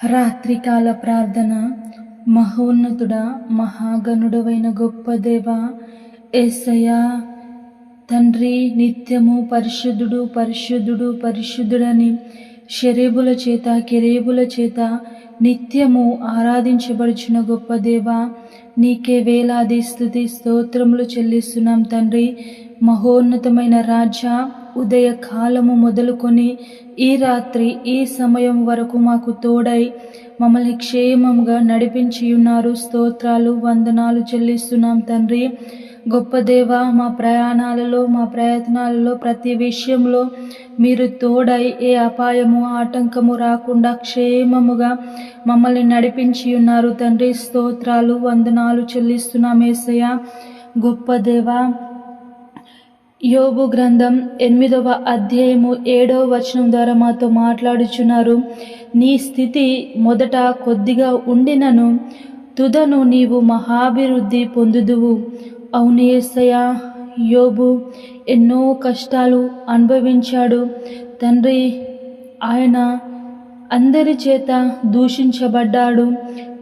రాత్రికాల ప్రార్థన. మహోన్నతుడా మహాగణుడవైన గొప్ప దేవ ఏసయా తండ్రి నిత్యము పరిశుద్ధుడు పరిశుద్ధుడు పరిశుద్ధుడని షరేబుల చేత కెరేబుల చేత నిత్యము ఆరాధించబడుచున్న గొప్ప దేవ నీకే వేలాది స్థుతి స్తోత్రములు చెల్లిస్తున్నాం తండ్రి. మహోన్నతమైన రాజా ఉదయ కాలము మొదలుకొని ఈ రాత్రి ఈ సమయం వరకు మాకు తోడై మమ్మల్ని క్షేమంగా నడిపించి ఉన్నారు స్తోత్రాలు వందనాలు చెల్లిస్తున్నాం తండ్రి. గొప్ప దేవ మా ప్రయాణాలలో మా ప్రయత్నాలలో ప్రతి విషయంలో మీరు తోడై ఏ అపాయము ఆటంకము రాకుండా క్షేమముగా మమ్మల్ని నడిపించి ఉన్నారు. తండ్రి స్తోత్రాలు వందనాలు చెల్లిస్తున్నాం ఏసయ్య. గొప్ప దేవ యోబు గ్రంథం ఎనిమిదవ అధ్యాయము ఏడవ వచనం ద్వారా మాతో మాట్లాడుచున్నారు. నీ స్థితి మొదట కొద్దిగా ఉండినను తుదను నీవు మహాభివృద్ధి పొందుదువు. అవును ఏసయ్య. యోబు ఎన్నో కష్టాలు అనుభవించాడు. తండ్రి ఆయన అందరి చేత దూషించబడ్డాడు.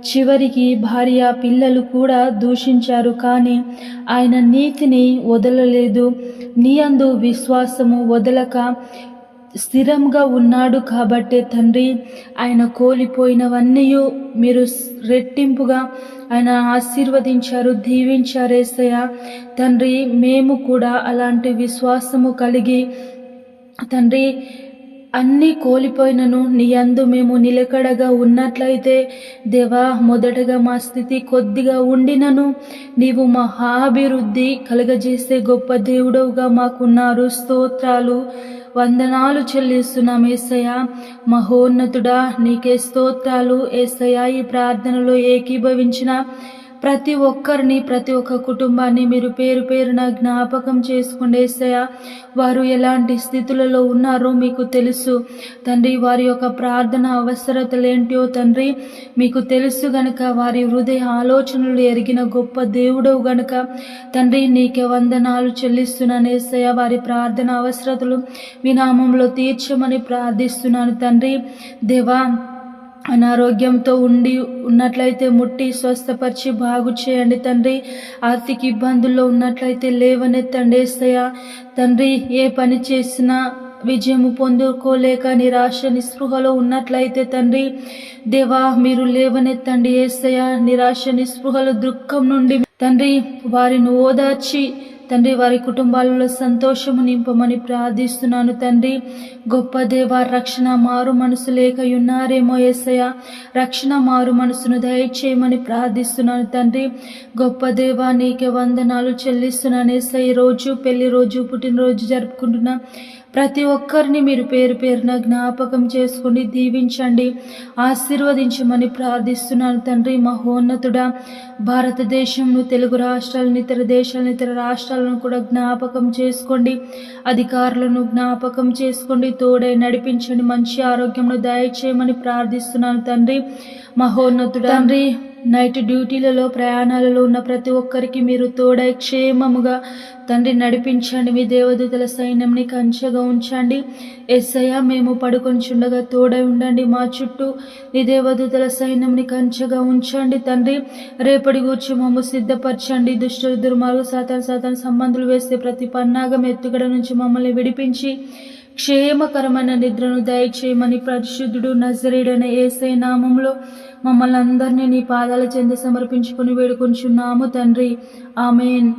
చివరికి భార్య పిల్లలు కూడా దూషించారు కానీ ఆయన నీతిని వదలలేదు. నీ అందు విశ్వాసము వదలక స్థిరంగా ఉన్నాడు కాబట్టే తండ్రి ఆయన కోల్పోయినవన్నీ మీరు రెట్టింపుగా ఆయన ఆశీర్వదించారు దీవించారేసయ తండ్రి మేము కూడా అలాంటి విశ్వాసము కలిగి తండ్రి అన్నీ కోల్పోయినను నీ అందు మేము నిలకడగా ఉన్నట్లయితే దేవా మొదటగా మా స్థితి కొద్దిగా ఉండినను నీవు మహాభివృద్ధి కలగజేసే గొప్ప దేవుడవుగా మాకున్నారు. స్తోత్రాలు. వందనాలు చెల్లిస్తున్నాం ఏసయ్య. మహోన్నతుడా నీకే స్తోత్రాలు. ఏసయ్య ఈ ప్రార్థనలో ఏకీభవించిన ప్రతి ఒక్కరిని ప్రతి ఒక్క కుటుంబాన్ని మీరు పేరు పేరున జ్ఞాపకం చేసుకోండి వారు ఎలాంటి స్థితులలో ఉన్నారో మీకు తెలుసు. తండ్రి వారి యొక్క ప్రార్థన అవసరతలు ఏంటో తండ్రి మీకు తెలుసు గనక వారి హృదయ ఆలోచనలు ఎరిగిన గొప్ప దేవుడవు గనక తండ్రి నీకే వందనాలు చెల్లిస్తున్నాను వారి ప్రార్థన అవసరతలు మీ నామంలో తీర్చమని ప్రార్థిస్తున్నాను తండ్రి. దేవా అనారోగ్యంతో ఉండి ఉన్నట్లయితే ముట్టి స్వస్థపరిచి బాగు చేయండి తండ్రి. ఆర్థిక ఇబ్బందుల్లో ఉన్నట్లయితే లేవనెత్తండి ఏసయ్య. తండ్రి ఏ పని చేసినా విజయము పొందుకోలేక నిరాశ నిస్పృహలో ఉన్నట్లయితే తండ్రి. దేవా మీరు లేవనెత్తండి ఏసయ్య. నిరాశ నిస్పృహల దుఃఖం నుండి తండ్రి వారిని ఓదార్చి తండ్రి వారి కుటుంబాలలో సంతోషము నింపమని ప్రార్థిస్తున్నాను తండ్రి. గొప్ప దేవ రక్షణ మారు మనసు లేక ఉన్నారేమో ఎస్సయ రక్షణ మారు మనసును దయచేయమని ప్రార్థిస్తున్నాను తండ్రి. గొప్ప దేవ నీకే వందనాలు చెల్లిస్తున్నాను ఎస్ఐ రోజు పెళ్ళి రోజు పుట్టినరోజు జరుపుకుంటున్నా ప్రతి ఒక్కరిని మీరు పేరు పేరున జ్ఞాపకం చేసుకుని దీవించండి. ఆశీర్వదించమని ప్రార్థిస్తున్నాను తండ్రి. మహోన్నతుడా భారతదేశంను తెలుగు రాష్ట్రాలను ఇతర దేశాలను ఇతర రాష్ట్రాలను కూడా జ్ఞాపకం చేసుకోండి. అధికారులను జ్ఞాపకం చేసుకోండి. తోడై నడిపించండి. మంచి ఆరోగ్యంను దయచేయమని ప్రార్థిస్తున్నాను తండ్రి. మహోన్నతుడు తండ్రి నైట్ డ్యూటీలలో ప్రయాణాలలో ఉన్న ప్రతి ఒక్కరికి మీరు తోడై క్షేమముగా తండ్రి నడిపించండి. మీ దేవదూతల సైన్యంని కంచగా ఉంచండి. ఎస్సయ్యా మేము పడుకొంచుండగా తోడై ఉండండి. మా చుట్టూ నీ దేవదూతల సైన్యంని కంచెగా ఉంచండి తండ్రి. రేపటి గూర్చి మమ్ము సిద్ధపరచండి. దుష్ట దుర్మార్గ సాతాన్ సాతాన్ సంబంధులు వేస్తే ప్రతి పన్నాగం ఎత్తుగడ నుంచి మమ్మల్ని విడిపించి క్షేమకరమైన నిద్రను దయచేయమని పరిశుద్ధుడు నజరేడైన ఏసై నామంలో మమ్మల్ని అందరినీ నీ పాదాల చెంది సమర్పించుకుని వేడుకొంచున్నాము తండ్రి. ఆమెన్.